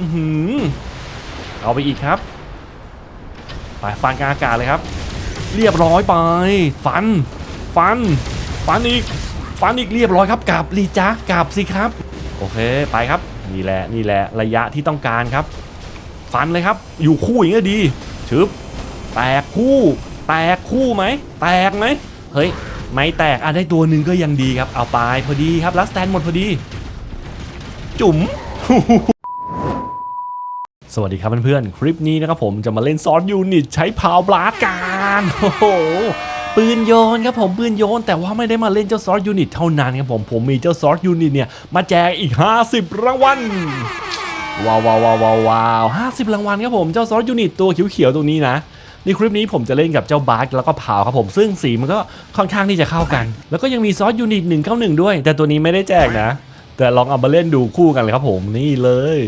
อือเอาไปอีกครับไปฟันกลางอากาศเลยครับ เรียบร้อยไป ฟัน ฟัน ฟันอีก ฟันอีกเรียบร้อยครับกลับลีจ้ากลับสิครับ โอเคไปครับ นี่แหละนี่แหละระยะที่ต้องการครับ ฟันเลยครับ อยู่คู่อย่างนี้ก็ดีชึบแตกคู่ แตกคู่ไหมแตกไหมเฮ้ยไม่แตกอะได้ตัวหนึ่งก็ยังดีครับ เอาไปพอดีครับลัสแตนหมดพอดี จุ๋ม สวัสดีครับเพื่อนๆ คลิปนี้นะครับผมจะมาเล่นซอสยูนิตใช้พาวบลาสกันโอ้โหปืนโยนครับผมปืนโยน แต่ว่าไม่ได้มาเล่นเจ้าซอสยูนิตเท่านั้นครับผมผมมีเจ้าซอสยูนิตเนี่ยมาแจกอีก 50 รางวัลว้าวว้าวว้าวว้าวว้าวห้าสิบรางวัลครับผมเจ้าซอสยูนิตตัวเขียวๆตรงนี้นะในคลิปนี้ผมจะเล่นกับเจ้าบาร์กแล้วก็พาวครับผมซึ่งสีมันก็ค่อนข้างที่จะเข้ากัน แล้วก็ยังมีซอสยูนิต191ด้วย แต่ตัวนี้ไม่ได้แจกนะ แต่ลองเอามาเล่นดูคู่กันเลยครับผมนี่เลย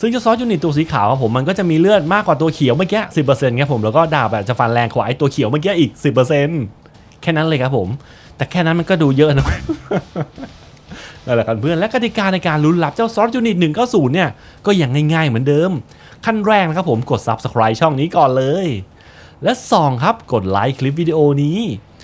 ซึ่งเจ้าซอสยูนิตตัวสีขาวครับผมมันก็จะมีเลือดมากกว่าตัวเขียวเมื่อกี้สิบเปอร์เซ็นต์ครับผมแล้วก็ดาบอะจะฟันแรงกว่าไอ้ตัวเขียวเมื่อกี้อีก10%แค่นั้นเลยครับผม แต่แค่นั้นมันก็ดูเยอะนะนั่นแหละครับเพื่อนและกติกาในการลุ้นรับเจ้าซอสยูนิต190เนี่ยก็อยังง่ายๆเหมือนเดิม ขั้นแรกนะครับผมกด Subscribe ช่องนี้ก่อนเลย และ 2 ครับกดไลค์คลิปวิดีโอนี้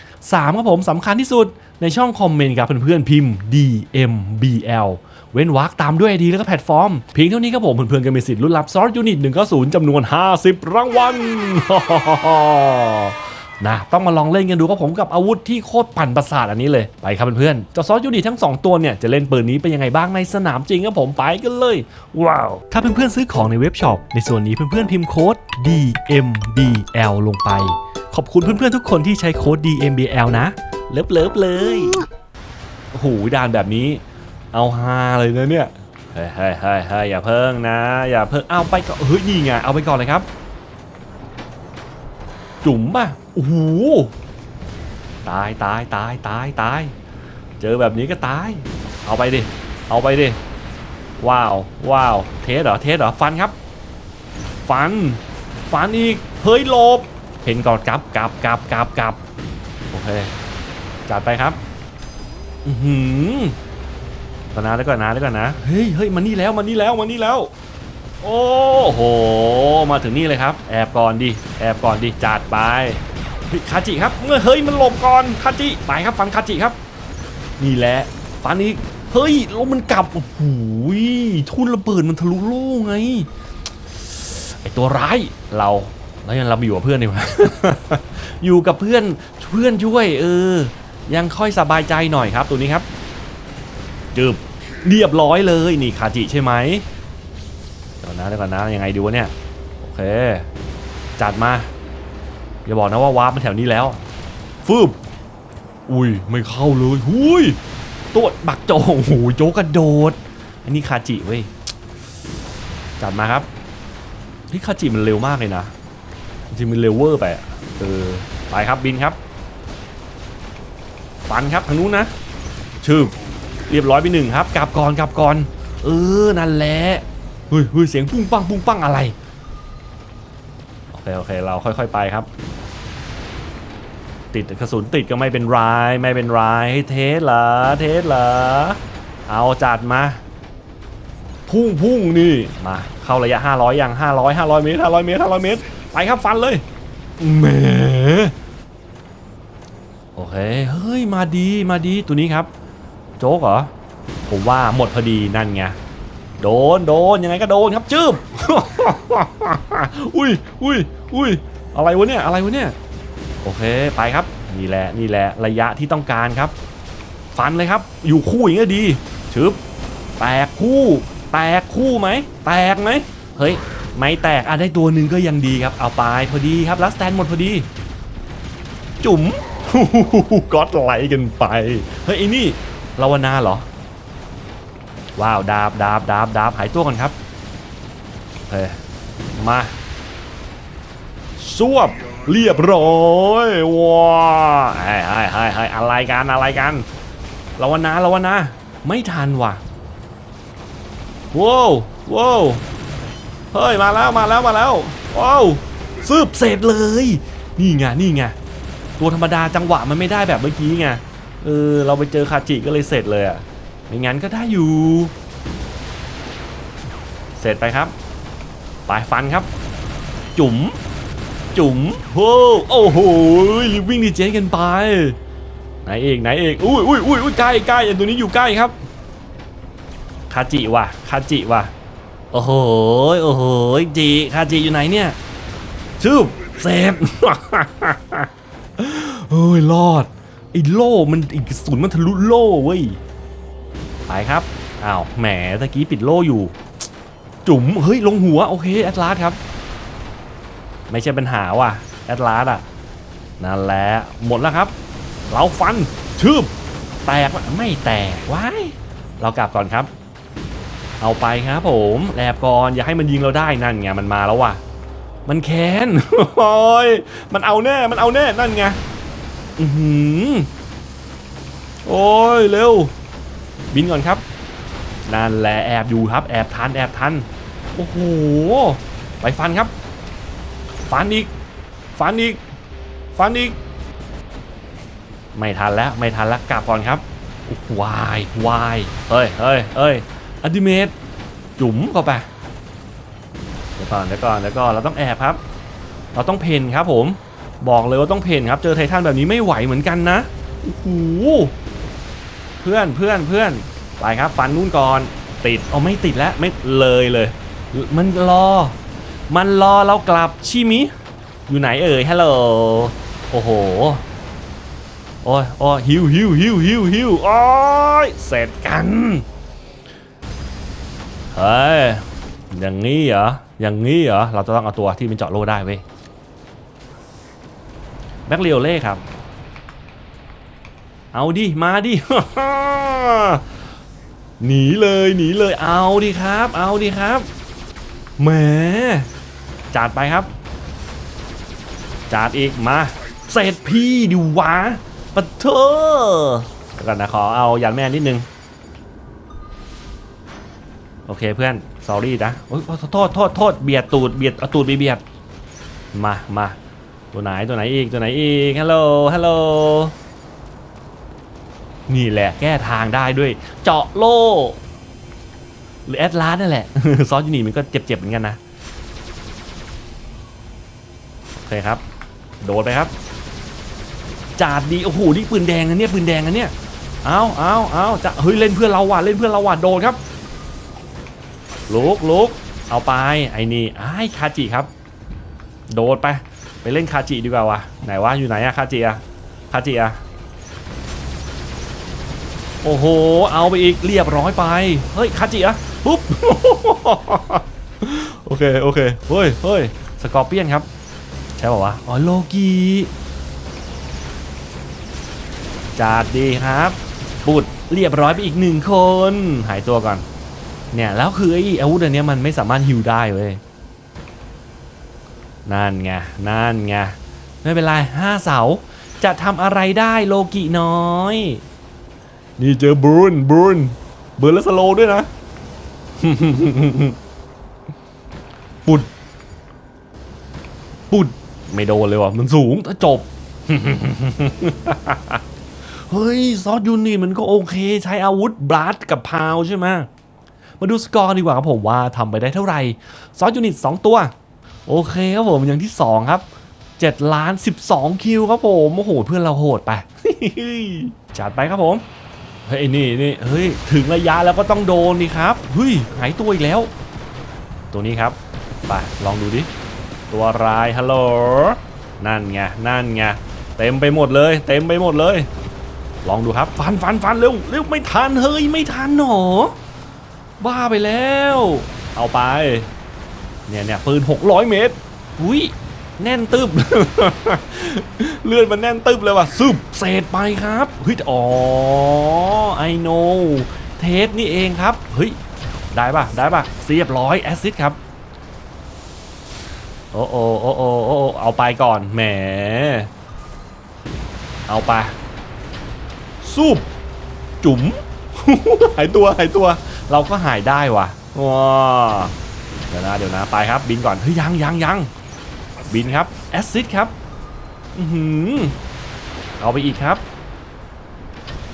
3 ครับผมสำคัญที่สุด ในช่องคอมเมนต์กับเพื่อนๆพิมพ์ DMBL เว้นวรรคตามด้วย ID แล้วก็แพลตฟอร์ม เพียงเท่านี้ครับผมเพื่อนๆก็มีสิทธิ์ลุ้นรับซอสยูนิต190จำนวน 50 รางวัลนะต้องมาลองเล่นกันดูครับผมกับอาวุธที่โคตรปั่นประสาทอันนี้เลยไปครับเพื่อนๆเจ้าซอสยูนิตทั้ง 2 ตัวเนี่ยจะเล่นปืนนี้เป็นยังไงบ้างในสนามจริงครับผมไปกันเลย ว้าว ถ้าเพื่อนๆซื้อของในเว็บช็อปในส่วนนี้เพื่อนๆพิมพ์โค้ด DMBL ลงไป ขอบคุณเพื่อนๆทุกคนที่ใช้โค้ด DMBL นะ เลิฟเลิฟเลยโอ้โหด่านแบบนี้ เอาฮาเลยนะเนี่ยเฮ้ยเฮ้ยเฮ้ยเฮ้ยอย่าเพิ่งนะ อย่าเพิ่งเอาไปก่อนเฮ้ยนี่ไงเอาไปก่อนเลยครับ จุ๋มป่ะโอ้โหตายตายตายตายตาย เจอแบบนี้ก็ตาย เอาไปดิ เอาไปดิ ว้าว ว้าว เทสเหรอ เทสเหรอ ฟันครับ ฟัน ฟันอีก เฮ้ยหลบ เห็นก่อนกลับกลับกลับกลับกลับโอเค จัดไปครับ อือหือก่อนนะแล้วก่อนนะแล้วก่อนนะ เฮ้ยเฮ้ยมานี่แล้วมานี่แล้วมานี่แล้ว โอ้โห มาถึงนี่เลยครับ แอบก่อนดิ แอบก่อนดิ จัดไปเฮ้ยคาจิครับเมื่อเฮ้ยมันหลบก่อนคาจิ ไปครับฟันคาจิครับ นี่แหละฟันอีกเฮ้ยลมมันกลับ โอ้โหทุ่นระเบิดมันทะลุโล่ไง ไอตัวร้ายเราแล้วยังเรามาอยู่กับเพื่อนดีกว่าอยู่กับเพื่อนเพื่อนช่วย เออ ยังค่อยสบายใจหน่อยครับตัวนี้ครับจึบเรียบร้อยเลยนี่คาจิใช่ไหมเดี๋ยวนะเดี๋ยวก่อนนะยังไงดีวะเนี่ยโอเค จัดมาอย่าบอกนะว่าวาร์ปมาแถวนี้แล้วฟืบอุ้ยไม่เข้าเลยหุยตัวบักโจโอ้โหโจกกระโดด อันนี้คาจิเว้ยจัดมาครับเฮ้คาจิมันเร็วมากเลยนะจริงมันเร็วเวอร์ไปเออไปครับบินครับ ฟันครับทางนู้นนะชื่อเรียบร้อยไปหนึ่งครับกลับก่อนกลับก่อน เออนั่นแหละเฮ้ยเฮ้ยเสียงปุ้งปังปุ้งปังอะไรโอเคโอเคเราค่อยๆไปครับ ติดกระสุนติดก็ไม่เป็นไรไม่เป็นไรให้เทสเหรอเทสเหรอเอาจัดมาพุ่งพุ่งนี่มาเข้าระยะ 500ยัง500 500 เมตร 500 เมตร 500 เมตร ไปครับฟันเลยแหม โอเค เฮ้ย มาดีมาดีตัวนี้ครับ โจ๊กเหรอ ผมว่าหมดพอดีนั่นไง โดนโดนยังไงก็โดนครับจืบอุ้ยอุ้ยอุ้ยอะไรวะเนี่ยอะไรวะเนี่ย โอเคไปครับ นี่แหละนี่แหละระยะที่ต้องการครับ ฟันเลยครับ อยู่คู่อย่างนี้ดีชึบแตกคู่ แตกคู่ไหมแตกไหมเฮ้ยไม่แตกอะได้ตัวหนึ่งก็ยังดีครับ เอาไปพอดีครับลัสแตนหมดพอดี จุ๋ม ก็อดไหลกันไป เฮ้ยไอ้นี่ลาวนาเหรอ ว้าว ดาบดาบดาบดาบหายตัวก่อนครับเฮ้ยมาสวบเรียบร้อยว้าไอ้ไอ้ไอ้ไอ้อะไรกันอะไรกันลาวนาลาวนาไม่ทันว่ะว้าวว้าวเฮ้ยมาแล้วมาแล้วมาแล้วว้าวซืบเสร็จเลย นี่ไงนี่ไง ตัวธรรมดาจังหวะมันไม่ได้แบบเมื่อกี้ไงเออเราไปเจอคาจิก็เลยเสร็จเลยอะไม่งั้นก็ได้อยู่ เสร็จไปครับไปฟันครับ จุ๋มจุ๋มโอ้โอ้โหวิ่งดีเจกันไปไหนเอกไหนเอกอุ้ยอุ้ยอุ้ยอุ้ยใกล้ใกล้ไอ้ตัวนี้อยู่ใกล้ครับคาจิว่ะคาจิว่ะโอ้โหโอ้โหจีคาจิอยู่ไหนเนี่ยชืบเซฟ เฮ้ยรอดไอ้โล่มันอีกกระสุนมันทะลุโล่เว้ยไปครับอ้าวแหมตะกี้ปิดโล่อยู่ จุ๋มเฮ้ยลงหัวโอเคแอตลาสครับ ไม่ใช่ปัญหาว่ะแอตลาสอะนั่นแหละหมดแล้วครับ เราฟันชืบแตกไม่แตกว้ายเรากลับก่อนครับ เอาไปครับผมแลบก่อนอย่าให้มันยิงเราได้นั่นไงมันมาแล้วว่ะ มันแค้นโอ้ยมันเอาแน่ มันเอาแน่ นั่นไง อือหือ โอ้ย เร็ว บินก่อนครับ นั่นแหละแอบอยู่ครับ แอบทัน แอบทัน โอ้โห ไปฟันครับ ฟันอีก ฟันอีก ฟันอีก ไม่ทันแล้ว ไม่ทันแล้ว กลับก่อนครับวายวายเฮ้ยเฮ้ยเฮ้ยอดิเมทจุ๋มเข้าไป ดี๋ยวก่อนเดี๋ยวก่อนเดี๋ยวก่อนเราต้องแอบครับ เราต้องเพนครับผมบอกเลยว่าต้องเพนครับ เจอไททันแบบนี้ไม่ไหวเหมือนกันนะโอ้โหเพื่อนเพื่อนเพื่อนไปครับฟันนู่นก่อนติดเอาไม่ติดแล้วไม่เลยเลย มันรอ มันรอเรากลับชิมิ อยู่ไหนเอ่ยฮัลโหลโอ้โหโอ้ยโอ้ยฮิวฮิวฮิวฮิวฮิวโอ้ยเสร็จกันเฮ้ยอย่างงี้เหรอ อย่างงี้เหรอ เราจะต้องเอาตัวที่มันเจาะโล่ได้เว้ยแบ็คเรียวเล่ครับ เอาดิ มาดิ หนีเลยหนีเลยเอาดิครับ เอาดิครับแหมจัดไปครับจัดอีกมาเสร็จพี่ดิวะปะเธอก่อนนะขอเอายันแม่นิดนึง โอเคเพื่อน s อรี่นะโอ้ยโทษโทษโทษเบียดตูดเบียดเอาตูดไปเบียดมามาตัวไหนตัวไหนอีกตัวไหนอีกฮัลโหลฮัลโหลนี่แหละแก้ทางได้ด้วย เจาะโล่หรือแอดลาสนั่นแหละ ซอสยูนีมันก็เจ็บๆเหมือนกันนะโอเคครับ โดดไปครับจาดดีโอ้โหนี่ปืนแดงนะเนี่ยปืนแดงนะเนี่ยเอาเอาเอาจะเฮ้ยเล่นเพื่อนเราว่ะเล่นเพื่อนเราว่ะโดดครับ ลุกลุกเอาไปไอ้นี่ไอ้คาจิครับ โดดไป ไปเล่นคาจิดีกว่าวะไหนวะอยู่ไหนอะคาจิอะคาจิอะโอ้โห เอาไปอีกเรียบร้อยไป เฮ้ยคาจิอะปุ๊บโอเคโอเคเฮ้ยเฮ้ยสกอร์เปียนครับ ใช่ป่าวะอ๋อโลกีจัดดีครับ ปุดเรียบร้อยไปอีกหนึ่งคน หายตัวก่อน เนี่ยแล้วคือไอ้อาวุธอันเนี้ยมันไม่สามารถฮิวได้เว้ยนั่นไงนั่นไงไม่เป็นไรห้าเสาจะทำอะไรได้โลกิน้อย นี่เจอบูนบูนบูนแล้วสโลว์ด้วยนะ ปุด ปุด ไม่โดนเลยว่ะ มันสูงถ้าจบ เฮ้ย ซอสยูนิตมันก็โอเค ใช้อาวุธบลัดกับพาวใช่ไหม มาดูสกอร์ดีกว่าครับผมว่าทำไปได้เท่าไหร่ซอสยูนิต 2 ตัว โอเคครับผมอย่างที่ 2 ครับ7ล้าน12 คิวครับผมโอ้โหเพื่อนเราโหดไปจัดไปครับผมเฮ้ยนี่นี่เฮ้ยถึงระยะแล้วก็ต้องโดนนี่ครับเฮ้ยหายตัวอีกแล้ว ตัวนี้ครับไปลองดูดิตัวรายฮัลโหลนั่นไงนั่นไงเต็มไปหมดเลย เต็มไปหมดเลย ลองดูครับฟันฟันฟันเร็วเร็วไม่ทันเฮ้ยไม่ทันหนอ บ้าไปแล้ว เอาไป เนี่ยเนี่ยปืน 600 เมตร อุ้ย แน่นตึบ เลื่อนมันแน่นตึบเลยว่ะซึบเศษไปครับเฮ้ยอ๋อไอโนเทสนี่เองครับ เฮ้ย ได้ป่ะ ได้ป่ะเรียบร้อยแอซิดครับโอ้โอโอ้โอโอ้โอเอาไปก่อน แหม เอาไปซูบจุ๋มหายตัว หายตัว เราก็หายได้ว่ะว้าเดี๋ยวนะเดี๋ยวนะไปครับ บินก่อนเฮ้ยยังยังยังบินครับแอซิดครับอือหือเอาไปอีกครับ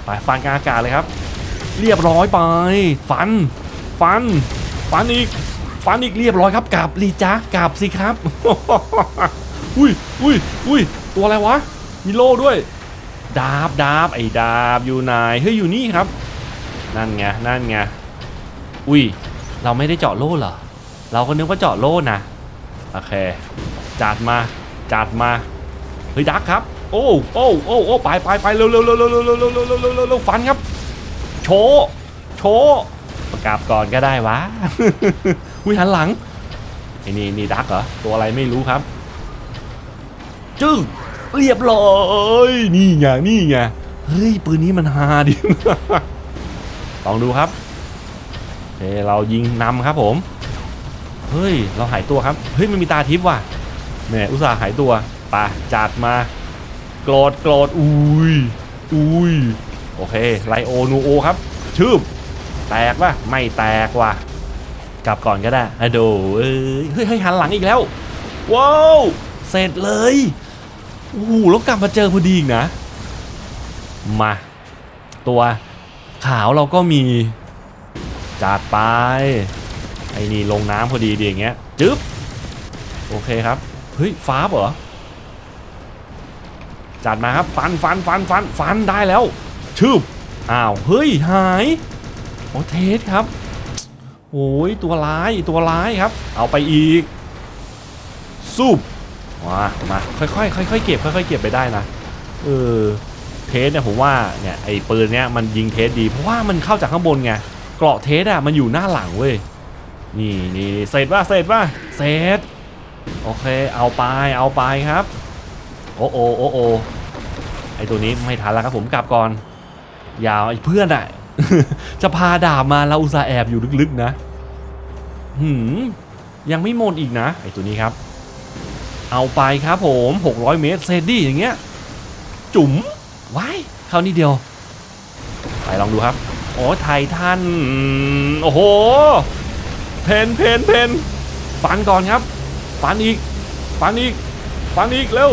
ไปฟันกลางอากาศเลยครับ เรียบร้อยไป ฟัน ฟัน ฟันอีก ฟันอีกเรียบร้อยครับกราบลีจ้ากราบสิครับอุ้ยอุ้ยอุ้ยตัวอะไรวะมีโล่ด้วยดาบดาบไอ้ดาบอยู่ไหนเฮ้ยอยู่นี่ครับ นั่นไงนั่นไง อุ้ย เราไม่ได้เจาะโล่เหรอ เราก็นึกว่าเจาะโล่นะ โอเค จัดมา จัดมา เฮ้ยดักครับ โอ้โอ้โอ้โอ้ไปไปไปเร็วเร็วเร็วเร็วเร็วเร็วเร็วเร็วเร็วเร็วเร็วเร็วฟันครับ โชว์ โชว์ประกาศก่อนก็ได้วะ อุ้ยหันหลังไอ้นี่นี่ดักเหรอ ตัวอะไรไม่รู้ครับ จึ้งเรียบร้อยนี่ไงนี่ไง เฮ้ย ปืนนี้มันฮาดิ ลองดูครับ เฮ้เรายิงนำครับผม เฮ้ย เราหายตัวครับ เฮ้ย มันมีตาทิพย์ว่ะแหมอุตส่าห์หายตัวปะจัดมาโกรธโกรธอุ้ยอุ้ยโอเคไลโอนูโอครับ ชืบแตกป่ะไม่แตกว่ะกลับก่อนก็ได้อะโดเอ้ยเฮ้ยเฮ้ยหันหลังอีกแล้ว ว้าวเสร็จเลยโอ้โหแล้วกลับมาเจอพอดีอีกนะ มา ตัวขาวเราก็มี จัดไป ไอ้นี่ลงน้ำพอดีดีอย่างเงี้ยจึ๊บ โอเคครับ เฮ้ย ฟ้าเหรอ จัดมาครับ ฟันฟันฟันฟันฟันได้แล้ว ชืบอ้าว เฮ้ย หาย โอเทสครับ โอ้ย ตัวร้าย ตัวร้ายครับ เอาไปอีกสูบมามาค่อยๆค่อยๆเก็บค่อยๆเก็บไปได้นะ เออ เทสเนี่ยผมว่าเนี่ยไอ้ปืนเนี่ยมันยิงเทสดีเพราะว่ามันเข้าจากข้างบนไง เกราะเทสอะมันอยู่หน้าหลังเว้ยนี่นี่เสร็จป่ะเสร็จป่ะเสร็จโอเคเอาไปเอาไปครับ โอโอโอโอไอตัวนี้ไม่ทันแล้วครับผมกลับก่อน ยาวไอเพื่อนอะจะพาดาบมาเราอุตส่าห์แอบอยู่ลึกๆนะหืมยังไม่หมดอีกนะไอตัวนี้ครับ เอาไปครับผม 600 เมตรเซดดี้อย่างเงี้ย จุ๋มว้ายเข้านี่เดียว ไปลองดูครับ โอ้ไททันโอ้โห เพนเพนเพนฟันก่อนครับ ฟันอีก ฟันอีก ฟันอีกเร็ว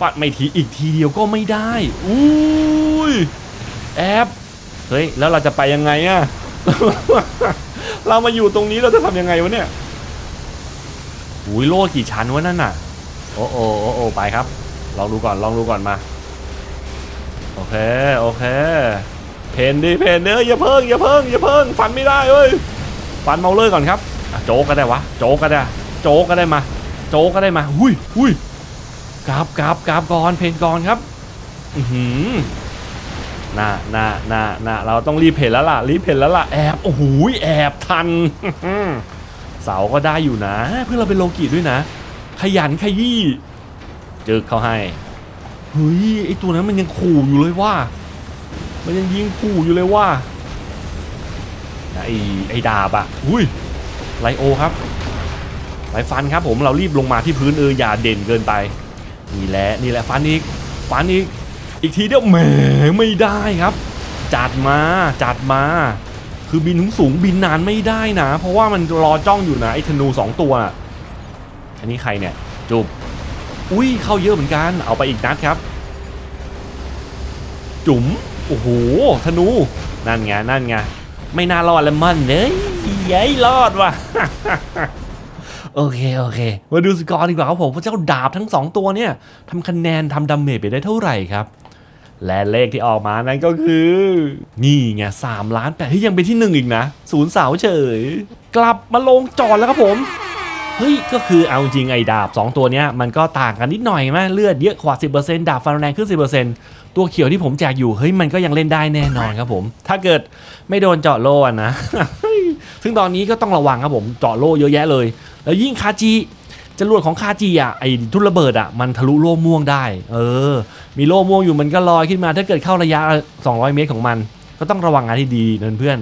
ฟันไม่ทีอีกทีเดียวก็ไม่ได้ อุ้ย แอบเฮ้ย แล้วเราจะไปยังไงอะเรามาอยู่ตรงนี้เราจะทำยังไงวะเนี่ยอุ้ยโลดกี่ชั้นวะนั่นน่ะ โอ้โอ้โอ้โอไปครับ ลองดูก่อน ลองดูก่อนมา โอเค โอเค เพนดิเพนเด้ออย่าเพิ่งอย่าเพิ่งอย่าเพิ่งฟันไม่ได้เว้ยฟันเมาเลอร์ก่อนครับโจก็ได้วะโจก็ได้ โจก็ได้มา โจก็ได้มาหุ้ยหุ้ยกราบกราบกราบก่อนเพนก่อนครับอือหือน่าน่าน่าน่าเราต้องรีบเพนแล้วล่ะรีบเพนแล้วล่ะแอบโอ้โหแอบทันเสาก็ได้อยู่นะ เพื่อเราเป็นโลกิด้วยนะ ขยันขยี้จึกเขาให้เฮ้ยไอตัวนั้นมันยังขู่อยู่เลยว่า มันยังยิงขู่อยู่เลยว่าไอ้ไอ้ดาบอะอุ้ยไลโอครับไลฟันครับผมเรารีบลงมาที่พื้นเอออย่าเด่นเกินไปนี่แหละนี่แหละฟันอีกฟันอีกอีกทีเดียวแหมไม่ได้ครับ จัดมาจัดมา คือบินสูงสูงบินนานไม่ได้นะ เพราะว่ามันรอจ้องอยู่นะไอ้ธนูสองตัวอันนี้ใครเนี่ยจุบอุ้ยเข้าเยอะเหมือนกันเอาไปอีกนัดครับ จุ๋ม โอ้โหธนูนั่นไงนั่นไงไม่น่ารอดแล้วมันเลยยัยรอดว่ะโอเค โอเค มาดูสกอร์ดีกว่าครับผมพระเจ้าดาบทั้ง 2 ตัวเนี่ยทำคะแนนทำดาเมจไปได้เท่าไหร่ครับ และเลขที่ออกมานั้นก็คือ นี่ไงสามล้านแปดที่ยังเป็นที่หนึ่งอีกนะ ศูนย์เสาเฉย กลับมาลงจอดแล้วครับผม เฮ้ยก็คือเอาจริงไอ้ดาบ 2 ตัวเนี้ยมันก็ต่างกันนิดหน่อยไหมเลือดเยอะกว่า 10%ดาบฟันแรงขึ้น 10%ตัวเขียวที่ผมแจกอยู่เฮ้ยมันก็ยังเล่นได้แน่นอนครับผม ถ้าเกิดไม่โดนเจาะโล่นะ ซึ่งตอนนี้ก็ต้องระวังครับผมเจาะโล่เยอะแยะเลย แล้วยิ่งคาจีจรวดของคาจีอะไอ้ทุนระเบิดอะมันทะลุโล่ม่วงได้ เออ มีโล่ม่วงอยู่มันก็ลอยขึ้นมา ถ้าเกิดเข้าระยะ 200 เมตรของมัน ก็ต้องระวังงานที่ดีนะเพื่อน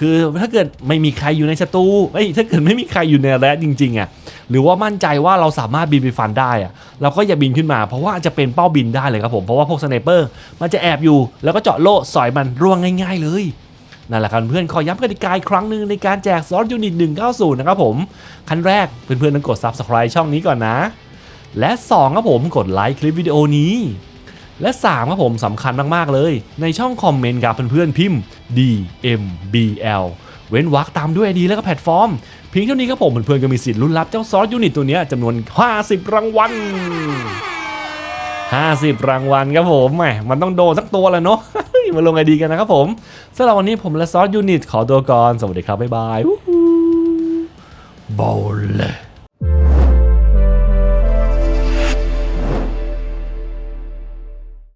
คือถ้าเกิดไม่มีใครอยู่ในศัตรูเอ้ยถ้าเกิดไม่มีใครอยู่ในแระยะจริงๆอะหรือว่ามั่นใจว่าเราสามารถบินไปฟันได้อะเราก็อย่าบินขึ้นมา เพราะว่าจะเป็นเป้าบินได้เลยครับผมเพราะว่าพวกสไนเปอร์มันจะแอบอยู่ แล้วก็เจาะโล่สอยมันร่วงง่ายๆเลยนั่นแหละครับเพื่อนขอย้ำกติกาอีกครั้งหนึ่งในการแจกซอสยูนิต 190 นะครับผม ขั้นแรกเพื่อนๆต้องกด Subscribe ช่องนี้ก่อนนะ และ 2 ครับผมกดไลค์คลิปวิดีโอนี้ และ 3 ครับผมสำคัญมาก ๆ เลย ในช่องคอมเมนต์กับเพื่อนๆพิมพ์ DMBL เว้นวรรคตามด้วย ID แล้วก็แพลตฟอร์ม เพียงเท่านี้ครับผมเพื่อนๆก็มีสิทธิ์ลุ้นรับเจ้าซอสยูนิตตัวนี้จำนวน 50 รางวัล 50 รางวัลครับผมแหมมันต้องโดนสักตัวแหล้วเนาะมาลงไอดีกันนะครับผมสำหรับวันนี้ผมและซอสยูนิตขอตัวก่อน สวัสดีครับ บ๊ายบายบอลเลย